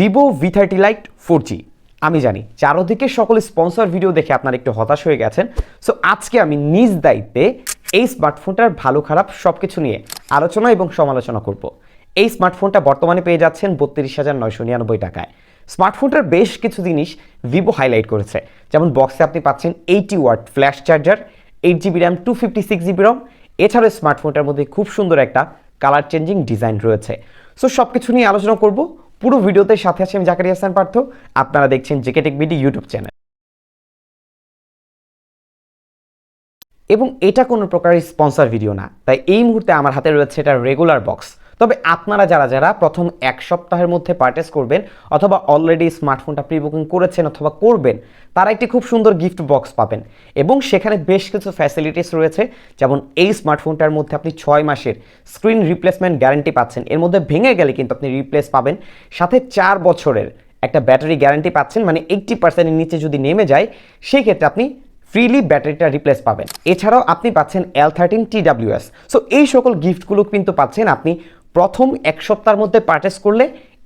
Vivo V thirty lite four G আমি জানি, চারোদিকে সকল স্পন্সর ভিডিও দেখে আপনারা একটু হতাশ হয়ে গেছেন। সো আজকে আমি নিজ দায়িত্বে এই স্মার্টফোনটার ভালো খারাপ সব কিছু নিয়ে আলোচনা এবং সমালোচনা করব। এই স্মার্টফোনটা বর্তমানে পেয়ে যাচ্ছেন বত্রিশ হাজার নয়শো নিরানব্বই টাকায়। স্মার্টফোনটার বেশ কিছু জিনিস ভিভো হাইলাইট করেছে। যেমন বক্সে আপনি পাচ্ছেন eighty watt flash charger eight GB RAM two fifty six GB ROM এছাড়াও স্মার্টফোনটার মধ্যে খুব সুন্দর একটা কালার চেঞ্জিং ডিজাইন রয়েছে। সো সব কিছু নিয়ে আলোচনা করব। পুরো ভিডিওতে সাথে আছে আমি জাকারি হাসান পার্থ। আপনারা দেখছেন JK tech BD YouTube channel. এবং এটা কোনো প্রকার স্পন্সর ভিডিও না। তাই এই মুহূর্তে আমার হাতে রয়েছে এটা রেগুলার বক্স তবে আপনারা যারা যারা প্রথম এক সপ্তাহের মধ্যে পারচেস করবেন অথবা অলরেডি স্মার্টফোনটা প্রি বুকিং করেছেন অথবা করবেন, তারা একটি খুব সুন্দর গিফট বক্স পাবেন। এবং সেখানে বেশ কিছু ফ্যাসিলিটিস রয়েছে, যেমন এই স্মার্টফোনটার মধ্যে আপনি ছয় মাসের স্ক্রিন রিপ্লেসমেন্ট গ্যারান্টি পাচ্ছেন। এর মধ্যে ভেঙে গেলে কিন্তু আপনি রিপ্লেস পাবেন। সাথে চার বছরের একটা ব্যাটারি গ্যারান্টি পাচ্ছেন মানে এইট্টি পার্সেন্টের নিচে যদি নেমে যায় সেই ক্ষেত্রে আপনি ফ্রিলি ব্যাটারিটা রিপ্লেস পাবেন। এছাড়াও আপনি পাচ্ছেন এল থার্টিন টিডাব্লিউএস সো এই সকল গিফটগুলো কিন্তু পাচ্ছেন আপনি প্রথম এক সপ্তাহের মধ্যে পারচেস করলে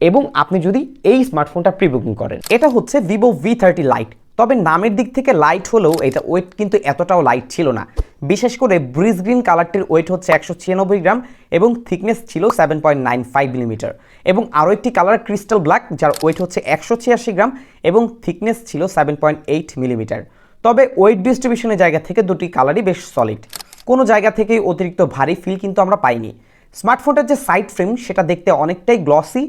এবং আপনি যদি এই স্মার্টফোনটা প্রি বুকিং করেন। এটা হচ্ছে ভিভো ভি থার্টি লাইট তবে নামের দিক থেকে লাইট হলেও এটা ওয়েট কিন্তু এতটাও লাইট ছিল না। বিশেষ করে ব্রিজ গ্রিন কালারটির ওয়েট হচ্ছে একশো ছিয়ানব্বই গ্রাম এবং থিকনেস ছিল seven point nine five millimetre এবং আরও একটি কালার ক্রিস্টাল ব্ল্যাক যার ওয়েট হচ্ছে একশো ছিয়াশি গ্রাম এবং থিকনেস ছিল সেভেন পয়েন্ট এইট মিলিমিটার তবে ওয়েট ডিস্ট্রিবিউশনের জায়গা থেকে দুটি কালারই বেশ সলিড কোনো জায়গা থেকেই অতিরিক্ত ভারী ফিল কিন্তু আমরা পাইনি। স্মার্টফোনটার যে সাইড ফ্রেম সেটা দেখতে অনেকটাই গ্লসি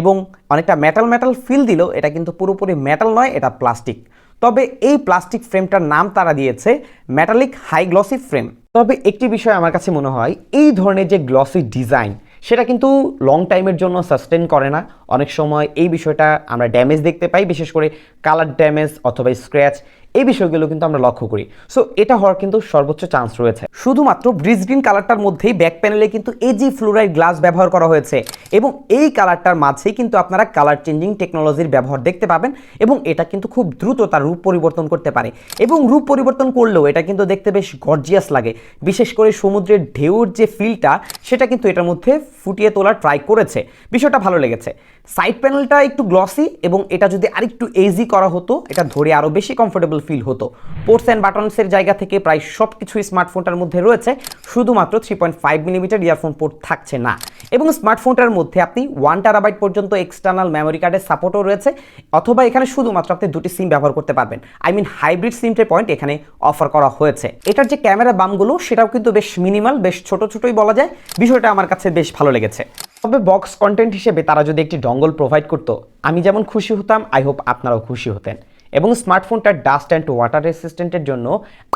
এবং অনেকটা মেটাল মেটাল ফিল দিলেও এটা কিন্তু পুরোপুরি মেটাল নয়, এটা প্লাস্টিক তবে এই প্লাস্টিক ফ্রেমটার নাম তারা দিয়েছে মেটালিক হাই গ্লসি ফ্রেম তবে একটি বিষয় আমার কাছে মনে হয়, এই ধরনের যে গ্লসি ডিজাইন সেটা কিন্তু লং টাইমের জন্য সাস্টেন করে না। অনেক সময় এই বিষয়টা আমরা ড্যামেজ দেখতে পাই, বিশেষ করে কালার ড্যামেজ অথবা স্ক্র্যাচ এই বিষয়গুলো কিন্তু আমরা লক্ষ্য করি। সো এটা হওয়ার কিন্তু সর্বোচ্চ চান্স রয়েছে। শুধুমাত্র ব্রিজ গ্রিন কালারটার মধ্যেই ব্যাক প্যানেলে কিন্তু এজি ফ্লোরাইড গ্লাস ব্যবহার করা হয়েছে। এবং এই কালারটার মাঝেই কিন্তু আপনারা কালার চেঞ্জিং টেকনোলজির ব্যবহার দেখতে পাবেন এবং এটা কিন্তু খুব দ্রুত তার রূপ পরিবর্তন করতে পারে। এবং রূপ পরিবর্তন করলেও এটা কিন্তু দেখতে বেশ গর্জিয়াস লাগে। বিশেষ করে সমুদ্রের ঢেউর যে ফিলটা সেটা কিন্তু এটার মধ্যে ফুটিয়ে তোলার ট্রাই করেছে। বিষয়টা ভালো লেগেছে। সাইড প্যানেলটা একটু গ্লসি এবং এটা যদি আরেকটু এজি করা হতো, এটা ধরে আরও বেশি কমফোর্টেবল ফিল হতো। পোর্টস অ্যান্ড বাটনসের জায়গা থেকে প্রায় সব কিছু স্মার্টফোনটার মধ্যে রয়েছে, শুধুমাত্র three point five millimeter earphone port থাকছে না। এবং স্মার্টফোনটার মধ্যে আপনি ওয়ান টারাবাইট পর্যন্ত এক্সটার্নাল মেমোরি কার্ডের সাপোর্টও রয়েছে, অথবা এখানে শুধুমাত্র আপনি দুটি সিম ব্যবহার করতে পারবেন। আই মিন হাইব্রিড সিমটের পয়েন্ট এখানে অফার করা হয়েছে। এটার যে ক্যামেরা বামগুলো, সেটাও কিন্তু বেশ মিনিমাল বেশ ছোট, ছোটই বলা যায়। বিষয়টা আমার কাছে বেশ ভালো লেগেছে। তবে বক্স কন্টেন্ট হিসেবে তারা যদি একটি ডঙ্গল প্রোভাইড করতো, আমি যেমন খুশি হতাম আই হোপ আপনারাও খুশি হতেন। এবং স্মার্টফোনটার ডাস্ট অ্যান্ড ওয়াটার রেসিস্ট্যান্টের জন্য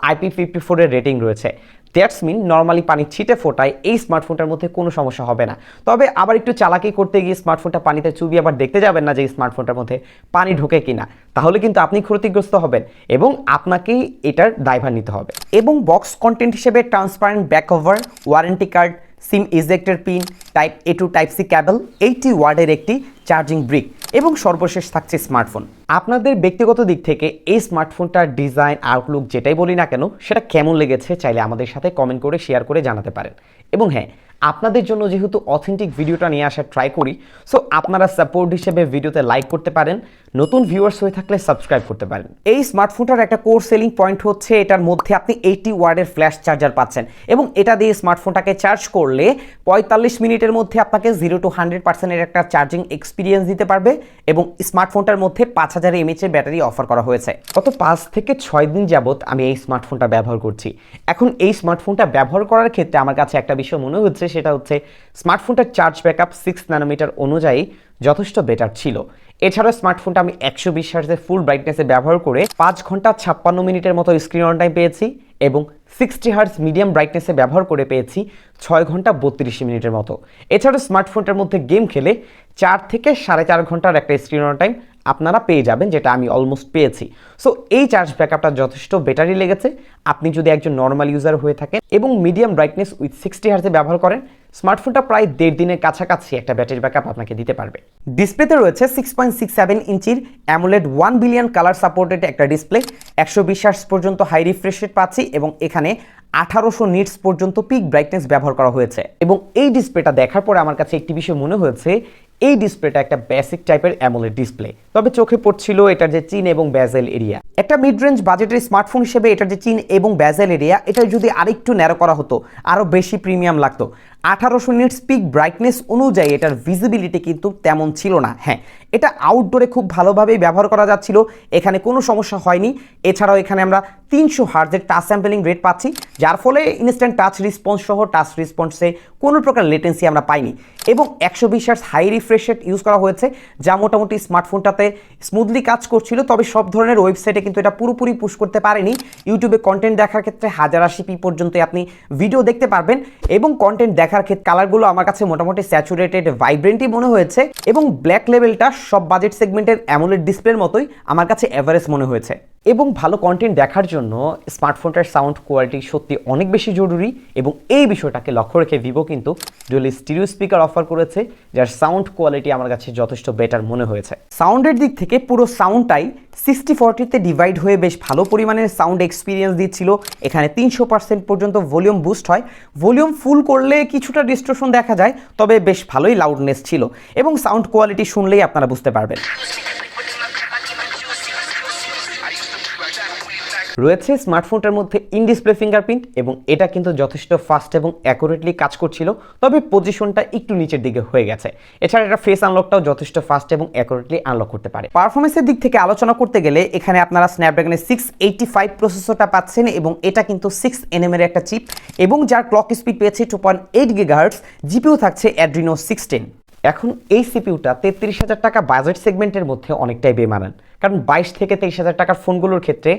আইপি ফিফটি ফোরের রেটিং রয়েছে। দ্যাটস মিন নর্মালি পানি ছিটে ফোটায়, এই স্মার্টফোনটার মধ্যে কোনো সমস্যা হবে না। তবে আবার একটু চালাকি করতে গিয়ে স্মার্টফোনটা পানিতে চুবি আবার দেখতে যাবেন না যে স্মার্টফোনটার মধ্যে পানি ঢোকে কিনা। তাহলে কিন্তু আপনি ক্ষতিগ্রস্ত হবেন এবং আপনাকেই এটার দায়ভার নিতে হবে। এবং বক্স কন্টেন্ট হিসেবে transparent back cover warranty card SIM ইজেক্টের pin, type A to type C cable, eighty ওয়ার্ডের একটি চার্জিং ব্রিক এবং সর্বশেষ থাকছে স্মার্টফোন। আপনাদের ব্যক্তিগত দিক থেকে এই স্মার্টফোনটার ডিজাইন, আউটলুক যেটাই বলি না কেন, সেটা কেমন লেগেছে চাইলে আমাদের সাথে কমেন্ট করে, শেয়ার করে জানাতে পারেন। এবং হ্যাঁ আপনাদের জন্য যেহেতু অথেন্টিক ভিডিওটা নিয়ে আসার ট্রাই করি সো আপনারা সাপোর্ট হিসেবে ভিডিওতে লাইক করতে পারেন, নতুন ভিউয়ার্স হয়ে থাকলে সাবস্ক্রাইব করতে পারেন। এই স্মার্টফোনটার একটা কোর সেলিং পয়েন্ট হচ্ছে এটার মধ্যে আপনি এইটি ওয়ার্ডের ফ্ল্যাশ চার্জার পাচ্ছেন এবং এটা দিয়ে স্মার্টফোনটাকে চার্জ করলে পঁয়তাল্লিশ মিনিটের মধ্যে আপনাকে জিরো টু হান্ড্রেড পার্সেন্টের একটা চার্জিং এক্সপিরিয়েন্স দিতে পারবে এবং স্মার্টফোনটার মধ্যে পাঁচ হাজার এমএচের ব্যাটারি অফার করা হয়েছে। গত পাঁচ থেকে ছয় দিন যাবৎ আমি এই স্মার্টফোনটা ব্যবহার করছি। এখন এই স্মার্টফোনটা ব্যবহার করার ক্ষেত্রে আমার কাছে একটা বিষয় মনে হচ্ছে সেটা হচ্ছে স্মার্টফোনটার চার্জ ব্যাকআপ সিক্স ন্যানোমিটার অনুযায়ী যথেষ্ট বেটার ছিল। এছাড়া স্মার্টফোনটা আমি একশো বিশ হার্জের ফুল ব্রাইটনেসে ব্যবহার করে পাঁচ ঘণ্টা ছাপ্পান্ন মিনিটের মতো স্ক্রিন অন টাইম পেয়েছি এবং সিক্সটি হার্স মিডিয়াম ব্রাইটনেসে ব্যবহার করে পেয়েছি ছয় ঘণ্টা বত্রিশ মিনিটের মতো। এছাড়া স্মার্টফোনটার মধ্যে গেম খেলে চার থেকে সাড়ে চার ঘণ্টার একটা স্ক্রিন অন টাইম আপনারা পেয়ে যাবেন, যেটা আমি অলমোস্ট পেয়েছি। সো এই চার্জ ব্যাকআপটা যথেষ্ট বেটারই লেগেছে। আপনি যদি একজন নর্মাল ইউজার হয়ে থাকেন এবং মিডিয়াম ব্রাইটনেস উইথ সিক্সটি হার্জে ব্যবহার করেন স্মার্টফোনটা প্রায় দেড় দিনের কাছাকাছি একটা ব্যাটারি ব্যাকআপ আপনাকে দিতে পারবে। ডিসপ্লেতে রয়েছে সিক্স পয়েন্ট সিক্স সেভেন ইঞ্চির AMOLED one billion colour supported একটা ডিসপ্লে একশো বিশ হার্স পর্যন্ত হাই রিফ্রেশ রেট পাচ্ছি এবং এখানে আঠারোশো নিটস পর্যন্ত পিক ব্রাইটনেস ব্যবহার করা হয়েছে। এবং এই ডিসপ্লেটা দেখার পরে আমার কাছে একটি বিষয় মনে হয়েছে এই ডিসপ্লেটা একটা বেসিক টাইপের অ্যামোলেড ডিসপ্লে তবে চোখে পড়ছিল এটার যে চীন এবং ব্যাজেল এরিয়া একটা মিড রেঞ্জ বাজেটের স্মার্টফোন হিসেবে এটার যে চীন এবং ব্যাজেল এরিয়া এটা যদি আরেকটু ন্যারো করা হতো আরও বেশি প্রিমিয়াম লাগতো। আঠারোশো নিটস পিক ব্রাইটনেস অনুযায়ী এটার ভিজিবিলিটি কিন্তু তেমন ছিল না। হ্যাঁ এটা আউটডোরে খুব ভালোভাবেই ব্যবহার করা যাচ্ছিল। এখানে কোনো সমস্যা হয়নি। এছাড়াও এখানে আমরা তিনশো হার্জের টাচ স্যাম্পলিং রেট পাচ্ছি, যার ফলে ইনস্ট্যান্ট টাচ রিসপন্স সহ টাচ রিসপন্সে কোনো প্রকার লেটেন্সি আমরা পাইনি। এবং একশো বিশ hertz high refresh rate use করা হয়েছে, যা মোটামুটি স্মার্টফোনটাতে স্মুথলি কাজ করছিল। তবে সব ধরনের ওয়েবসাইটে কিন্তু এটা পুরোপুরি পুশ করতে পারেনি। ইউটিউবে কন্টেন্ট দেখার ক্ষেত্রে হাজার আশি পি পর্যন্ত আপনি ভিডিও দেখতে পারবেন এবং কন্টেন্ট দেখার ক্ষেত্রে কালারগুলো আমার কাছে মোটামুটি স্যাচুরেটেড ভাইব্রেন্টই মনে হয়েছে এবং ব্ল্যাক লেভেলটা সব বাজেট সেগমেন্টের অ্যামোলেড ডিসপ্লের মতোই আমার কাছে অ্যাভারেজ মনে হয়েছে। এবং ভালো কন্টেন্ট দেখার জন্য স্মার্টফোনটার সাউন্ড কোয়ালিটি সত্যি অনেক বেশি জরুরি এবং এই বিষয়টাকে লক্ষ্য রেখে ভিভো কিন্তু ডুয়েল স্টিরিও স্পিকার অফার করেছে, যার সাউন্ড কোয়ালিটি আমার কাছে যথেষ্ট বেটার মনে হয়েছে। সাউন্ডের দিক থেকে পুরো সাউন্ডটাই সিক্সটি ফর্টিতে ডিভাইড হয়ে বেশ ভালো পরিমাণের সাউন্ড এক্সপিরিয়েন্স দিচ্ছিল। এখানে তিনশো পার্সেন্ট পর্যন্ত ভলিউম বুস্ট হয়। ভলিউম ফুল করলে কিছুটা ডিস্ট্রেশন দেখা যায়, তবে বেশ ভালোই লাউডনেস ছিল এবং সাউন্ড কোয়ালিটি শুনলেই আপনারা বুঝতে পারবেন। রয়েছে স্মার্টফোনটার মধ্যে ইন ডিসপ্লে ফিঙ্গারপ্রিন্ট এবং এটা কিন্তু যথেষ্ট ফাস্ট এবং অ্যাকুরেটলি কাজ করছিল তবে পজিশনটা একটু নিচের দিকে হয়ে গেছে। এছাড়া এটা ফেস আনলকটাও যথেষ্ট ফাস্ট এবং অ্যাকুরেটলি আনলক করতে পারে। পারফরমেন্সের দিক থেকে আলোচনা করতে গেলে এখানে আপনারা স্ন্যাপড্রাগনের সিক্স এইটটি ফাইভ প্রসেসরটা পাচ্ছেন এবং এটা কিন্তু সিক্স এনএম এর একটা চিপ এবং যার ক্লক স্পিড পেয়েছে two point eight gigahertz GPU থাকছে অ্যাড্রিনো সিক্সটিন এখন এই সিপিউটা তেত্রিশ হাজার টাকা বাজেট সেগমেন্টের মধ্যে অনেকটাই বেমানান। কারণ বাইশ থেকে তেইশ হাজার টাকার ফোনগুলোর ক্ষেত্রে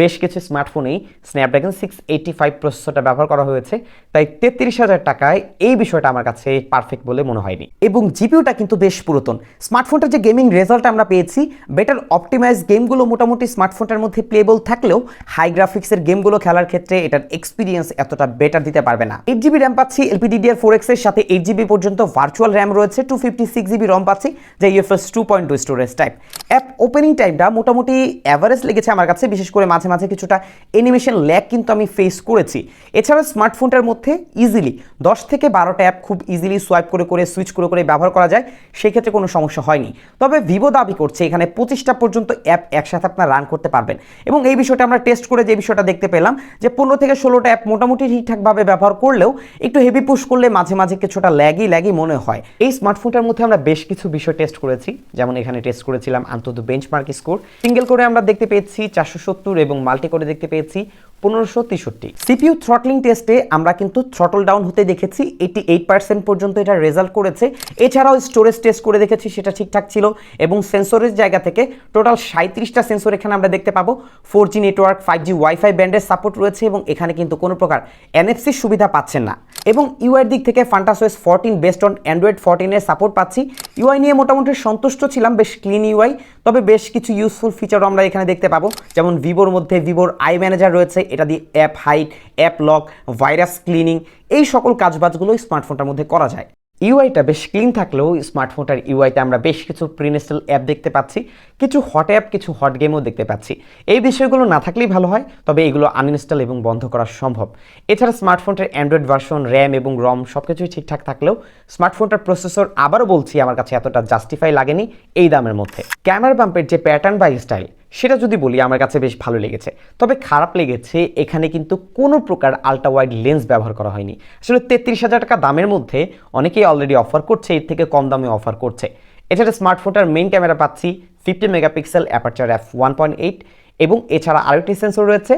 বেশ কিছু স্মার্টফোনেই স্ন্যাপড্রাগন সিক্স এইটটি ফাইভ প্রসেসরটা ব্যবহার করা হয়েছে। তাই তেত্রিশ হাজার টাকায় এই বিষয়টা আমার কাছে পারফেক্ট বলে মনে হয়নি। এবং জিপিউটা কিন্তু বেশ পুরাতন। স্মার্টফোনটার যে গেমিং রেজাল্ট আমরা পেয়েছি বেটার অপটিমাইজ গেমগুলো মোটামুটি স্মার্টফোনটার মধ্যে প্লেবল থাকলেও হাই গ্রাফিক্সের গেমগুলো খেলার ক্ষেত্রে এটার এক্সপিরিয়েন্স এতটা বেটার দিতে পারবে না। এইট জিবি র্যাম পাচ্ছি এলপিডিডিআর ফোর এক্সের সাথে এইট জিবি পর্যন্ত ভার্চুয়াল র্যাম রয়েছে two fifty six GB ROM পাচ্ছি, যা UFS two point two storage type app opening টাইমটা মোটামুটি অ্যাভারেজ লেগেছে আমার কাছে, বিশেষ করে মাঝে মাঝে কিছুটা অ্যানিমেশন ল্যাগ কিন্তু আমি ফেস করেছি। এছাড়া স্মার্টফোনটার মধ্যে ইজিলি দশ থেকে বারোটা অ্যাপ খুব ইজিলি সোয়াইপ করে করে সুইচ করে করে ব্যবহার করা যায়, সেক্ষেত্রে কোনো সমস্যা হয়নি। তবে ভিভো দাবি করছে, এখানে পঁচিশটা পর্যন্ত অ্যাপ একসাথে আপনার রান করতে পারবেন। এবং এই বিষয়টা আমরা টেস্ট করে যে বিষয়টা দেখতে পেলাম, যে পনেরো থেকে ষোলোটা অ্যাপ মোটামুটি ঠিকঠাকভাবে ব্যবহার করলেও একটু হেভি পুশ করলে মাঝে মাঝে কিছুটা ল্যাগই ল্যাগই মনে হয়। এই স্মার্টফোনটার মধ্যে আমরা বেশ কিছু বিষয় টেস্ট করেছি, যেমন এখানে টেস্ট করেছিলাম আন্তত বেঞ্চমার্ক স্কোর। সিঙ্গেল করে আমরা দেখতে পেয়েছি চারশো সত্তর এবং মাল্টি করে দেখতে পেয়েছি পনেরোশো তেষট্টি। সিপিইউ থ্রটলিং টেস্টে আমরা কিন্তু থ্রটল ডাউন হতে দেখেছি এইটি এইট পার্সেন্ট পর্যন্ত এটা রেজাল্ট করেছে। এছাড়াও স্টোরেজ টেস্ট করে দেখেছি, সেটা ঠিকঠাক ছিল। এবং সেন্সরের জায়গা থেকে টোটাল সাঁত্রিশটা সেন্সর এখানে আমরা দেখতে পাবো। Four G network five G WiFi ব্যান্ডের সাপোর্ট রয়েছে এবং এখানে কিন্তু কোনো প্রকার এনএফসির সুবিধা পাচ্ছেন না। এবং ইউআইয়ের দিক থেকে Funtouch OS fourteen based on Android ফোরটিনের support পাচ্ছি। ইউআই নিয়ে মোটামুটি সন্তুষ্ট ছিলাম, বেশ ক্লিন ইউআই তবে বেশ কিছু ইউজফুল ফিচারও আমরা এখানে দেখতে পাবো। যেমন ভিভোর মধ্যে ভিভোর আই ম্যানেজার রয়েছে এটা দিয়ে app hide app lock virus cleaning এই সকল কাজবাজগুলো স্মার্টফোনটার মধ্যে করা যায়। ইউআইটা বেশ ক্লিন থাকলেও স্মার্টফোনটার ইউআইতে আমরা বেশ কিছু প্রিনেস্টাল অ্যাপ দেখতে পাচ্ছি, কিছু হট অ্যাপ কিছু হট গেমও দেখতে পাচ্ছি। এই বিষয়গুলো না থাকলেই ভালো হয়, তবে এগুলো আনইনস্টল এবং বন্ধ করা সম্ভব। এছাড়া স্মার্টফোনটার অ্যান্ড্রয়েড ভার্সন র্যাম এবং রম সব কিছুই ঠিকঠাক থাকলেও স্মার্টফোনটার প্রসেসর আবারও বলছি, আমার কাছে এতটা জাস্টিফাই লাগেনি এই দামের মধ্যে। ক্যামেরা বাম্পের যে প্যাটার্ন বা স্টাইল সেটা যদি বলি, আমার কাছে বেশ ভালো লেগেছে। তবে খারাপ লেগেছে, এখানে কিন্তু কোনো প্রকার আলট্রা ওয়াইড লেন্স ব্যবহার করা হয়নি। আসলে তেত্রিশ হাজার টাকা দামের মধ্যে অনেকেই অলরেডি অফার করছে, এর থেকে কম দামে অফার করছে। এছাড়া স্মার্টফোনটার মেইন ক্যামেরা পাচ্ছি fifty megapixel aperture F one point eight এবং এছাড়া আরেকটি সেন্সর রয়েছে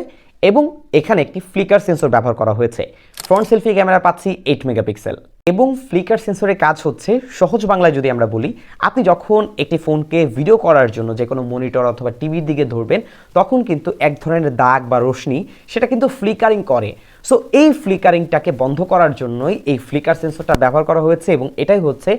এবং এখানে একটি ফ্লিকার সেন্সর ব্যবহার করা হয়েছে। ফ্রন্ট সেলফি ক্যামেরা পাচ্ছি এইট মেগাপিক্সেল এবং ফ্লিকার সেন্সরের কাজ হচ্ছে, সহজ বাংলায় যদি আমরা বলি, আপনি যখন একটি ফোনকে ভিডিও করার জন্য যে কোনো মনিটর অথবা টিভির দিকে ধরবেন, তখন কিন্তু এক ধরনের দাগ বা রশ্মি সেটা কিন্তু ফ্লিকারিং করে। সো এই ফ্লিকারিংটাকে বন্ধ করার জন্যই এই ফ্লিকার সেন্সরটা ব্যবহার করা হয়েছে এবং এটাই হচ্ছে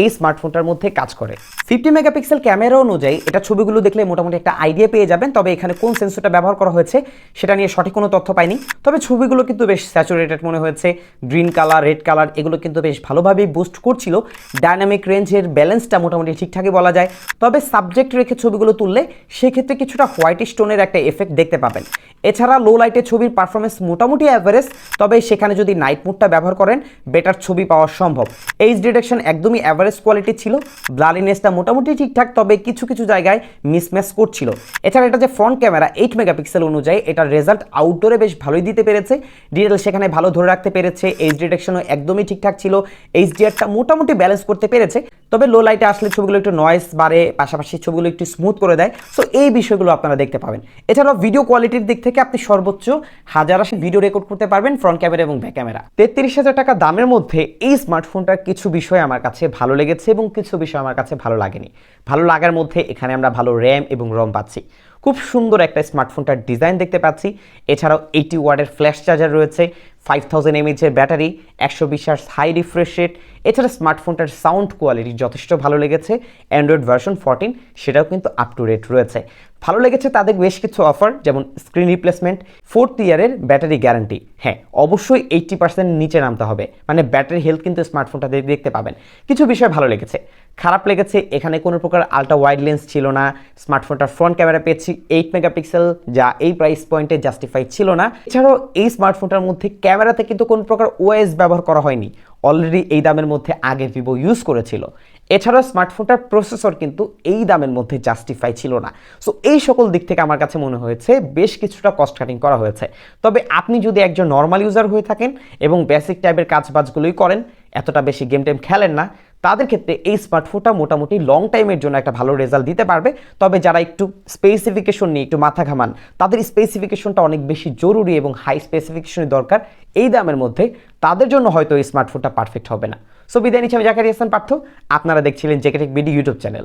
এই স্মার্টফোনটার মধ্যে কাজ করে। ফিফটি মেগাপিক্সেল ক্যামেরা অনুযায়ী এটা ছবিগুলো দেখলে মোটামুটি একটা আইডিয়া পেয়ে যাবেন, তবে এখানে কোন সেন্সরটা ব্যবহার করা হয়েছে সেটা নিয়ে সঠিক কোনো তথ্য পাইনি। তবে ছবিগুলো কিন্তু বেশ স্যাচুরেটেড মনে হয়েছে গ্রিন কালার রেড কালার এগুলো কিন্তু বেশ ভালোভাবেই বুস্ট করছিল। ডায়নামিক রেঞ্জের ব্যালেন্সটা মোটামুটি ঠিকঠাকই বলা যায়। তবে সাবজেক্ট রেখে ছবিগুলো তুললে সেক্ষেত্রে কিছুটা হোয়াইট স্টোনের একটা এফেক্ট দেখতে পাবেন। এছাড়া লো লাইটে ছবির পারফরমেন্স মোটামুটি অ্যাভারেজ তবে সেখানে যদি নাইট মুডটা ব্যবহার করেন বেটার ছবি পাওয়া সম্ভব। এইচ ডিটেকশন একদমই অ্যাভারেজ অ্যাভারেজ কোয়ালিটি ছিল ব্লারিনেসটা মোটামুটি ঠিকঠাক, তবে কিছু কিছু জায়গায় মিসম্যাচ করছিল। এছাড়া এটা যে ফ্রন্ট ক্যামেরা এইট মেগাপিক্সেল অনুযায়ী এটার রেজাল্ট আউটডোরে বেশ ভালোই দিতে পেরেছে। ডিটেল সেখানে ভালো ধরে রাখতে পেরেছে এইচ ডিটেকশনও একদমই ঠিকঠাক ছিল এইচ এইচডিআরটা মোটামুটি ব্যালেন্স করতে পেরেছে। তবে লো লাইটে আসলে ছবিগুলো একটু নয়েস বাড়ে, পাশাপাশি ছবিগুলো একটু স্মুথ করে দেয়। সো এই বিষয়গুলো আপনারা দেখতে পাবেন। এছাড়াও ভিডিও কোয়ালিটির দিক থেকে আপনি সর্বোচ্চ হাজার আশি ভিডিও রেকর্ড করতে পারবেন ফ্রন্ট ক্যামেরা এবং ব্যাক ক্যামেরা তেত্রিশ হাজার টাকা দামের মধ্যে এই স্মার্টফোনটার কিছু বিষয় আমার কাছে ভালো লেগেছে এবং কিছু বিষয় আমার কাছে ভালো লাগেনি। ভালো লাগার মধ্যে এখানে আমরা ভালো র্যাম এবং রম পাচ্ছি। খুব সুন্দর একটা স্মার্টফোনটার ডিজাইন দেখতে পাচ্ছি। এছাড়াও এইটি ওয়ার্ডের ফ্ল্যাশ চার্জার রয়েছে ফাইভ থাউজেন্ড এমএচের ব্যাটারি, একশো বিশ হার্স হাই রিফ্রেশ রেট এছাড়া স্মার্টফোনটার সাউন্ড কোয়ালিটি যথেষ্ট ভালো লেগেছে। অ্যান্ড্রয়েড ভার্সন ফোরটিন সেটাও কিন্তু আপ টু রেট রয়েছে। ভালো লেগেছে তাদের বেশ কিছু অফার যেমন স্ক্রিন রিপ্লেসমেন্ট ফোর্থ ইয়ারের ব্যাটারি গ্যারান্টি হ্যাঁ অবশ্যই এইট্টি পার্সেন্ট নিচে নামতে হবে। মানে ব্যাটারি হেলথ কিন্তু স্মার্টফোনটা দেখতে পাবেন। কিছু বিষয় ভালো লেগেছে। খারাপ লেগেছে, এখানে কোনো প্রকার আলট্রা ওয়াইড লেন্স ছিল না। স্মার্টফোনটার ফ্রন্ট ক্যামেরা পেয়েছি এইট মেগাপিক্সেল যা এই প্রাইস পয়েন্টে জাস্টিফাই ছিল না। এছাড়াও এই স্মার্টফোনটার মধ্যে ক্যামেরাতে কিন্তু কোনো প্রকার ওএস ব্যবহার করা হয়নি। অলরেডি এই দামের মধ্যে আগে ভিভো ইউজ করেছিল। এছাড়াও স্মার্টফোনটার প্রসেসর কিন্তু এই দামের মধ্যে জাস্টিফাই ছিল না। সো এই সকল দিক থেকে আমার কাছে মনে হয়েছে বেশ কিছুটা কস্ট কাটিং করা হয়েছে। তবে আপনি যদি একজন নর্মাল ইউজার হয়ে থাকেন এবং বেসিক টাইপের কাজবাজগুলোই করেন, এতটা বেশি গেম টেম খেলেন না, তাদের ক্ষেত্রে এই স্মার্টফোনটা মোটামুটি লং টাইমের জন্য একটা ভালো রেজাল্ট দিতে পারবে। তবে যারা একটু স্পেসিফিকেশন নিয়ে একটু মাথা ঘামান, তাদের স্পেসিফিকেশনটা অনেক বেশি জরুরি এবং হাই স্পেসিফিকেশনের দরকার। এই দামের মধ্যে তাদের জন্য হয়তো এই স্মার্টফোনটা পারফেক্ট হবে না। সো বিদায় নিচ্ছি আমি জাকারি হাসান পার্থ। আপনারা দেখছিলেন জেকেটেক বিডি ইউটিউব চ্যানেল